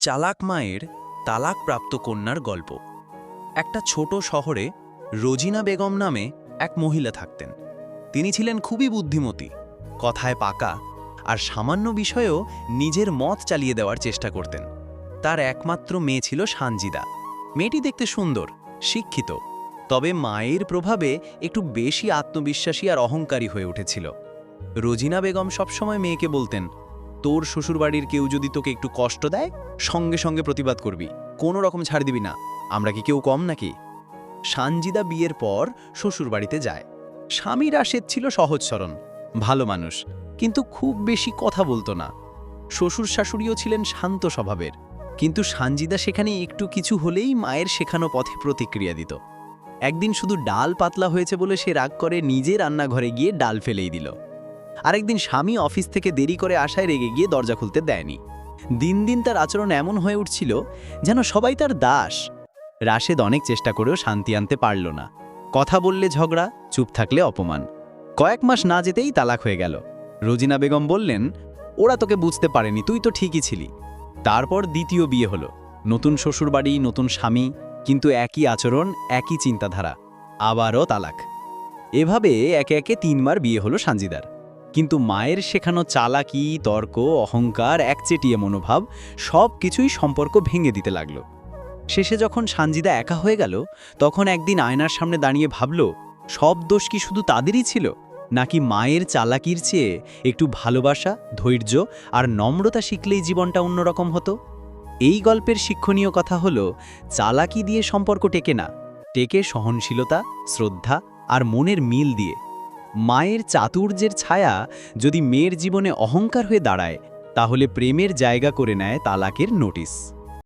চালাক মায়ের তালাকপ্রাপ্ত কন্যার গল্প। একটা ছোট শহরে রোজিনা বেগম নামে এক মহিলা থাকতেন। তিনি ছিলেন খুবই বুদ্ধিমতী, কথায় পাকা আর সামান্য বিষয়েও নিজের মত চালিয়ে দেওয়ার চেষ্টা করতেন। তার একমাত্র মেয়ে ছিল সানজিদা। মেয়েটি দেখতে সুন্দর, শিক্ষিত, তবে মায়ের প্রভাবে একটু বেশি আত্মবিশ্বাসী আর অহংকারী হয়ে উঠেছিল। রোজিনা বেগম সবসময় মেয়েকে বলতেন তোর শ্বশুরবাড়ির কেউ যদি তোকে একটু কষ্ট দেয়, সঙ্গে সঙ্গে প্রতিবাদ করবি। কোনো রকম ছাড় দিবি না। আমরা কি কেউ কম নাকি? সানজিদা বিয়ের পর শ্বশুরবাড়িতে যায়। স্বামী রাশেদ ছিল সহজ সরণ ভালো মানুষ, কিন্তু খুব বেশি কথা বলতো না। শ্বশুর শাশুড়িও ছিলেন শান্ত স্বভাবের, কিন্তু সানজিদা সেখানে একটু কিছু হলেই মায়ের শেখানো পথে প্রতিক্রিয়া দিত। একদিন শুধু ডাল পাতলা হয়েছে বলে সে রাগ করে নিজে রান্নাঘরে গিয়ে ডাল ফেলেই দিল। আরেকদিন স্বামী অফিস থেকে দেরি করে আশায় রেগে গিয়ে দরজা খুলতে দেয়নি। দিন দিন তার আচরণ এমন হয়ে উঠছিল যেন সবাই তার দাস। রাশেদ অনেক চেষ্টা করেও শান্তি আনতে পারল না। কথা বললে ঝগড়া, চুপ থাকলে অপমান। কয়েক মাস না যেতেই তালাক হয়ে গেল। রোজিনা বেগম বললেন, ওরা তোকে বুঝতে পারেনি, তুই তো ঠিকই ছিলি। তারপর দ্বিতীয় বিয়ে হলো। নতুন শ্বশুরবাড়ি, নতুন স্বামী, কিন্তু একই আচরণ, একই চিন্তাধারা। আবারও তালাক। এভাবে একে একে তিনবার বিয়ে হলো সানজিদার। কিন্তু মায়ের শেখানো চালাকি, তর্ক, অহংকার, একচেটিয়ে মনোভাব, সব কিছুই সম্পর্ক ভেঙে দিতে লাগল। শেষে যখন সানজিদা একা হয়ে গেল, তখন একদিন আয়নার সামনে দাঁড়িয়ে ভাবল, সব দোষ কি শুধু তাদেরই ছিল? নাকি মায়ের চালাকির চেয়ে একটু ভালোবাসা, ধৈর্য আর নম্রতা শিখলেই জীবনটা অন্যরকম হতো? এই গল্পের শিক্ষণীয় কথা হলো, চালাকি দিয়ে সম্পর্ক টেকে না। টেকে সহনশীলতা, শ্রদ্ধা আর মনের মিল দিয়ে। মায়ের চাতুর্যের ছায়া যদি মেয়ের জীবনে অহংকার হয়ে দাঁড়ায়, তাহলে প্রেমের জায়গা করে নেয় তালাকের নোটিশ।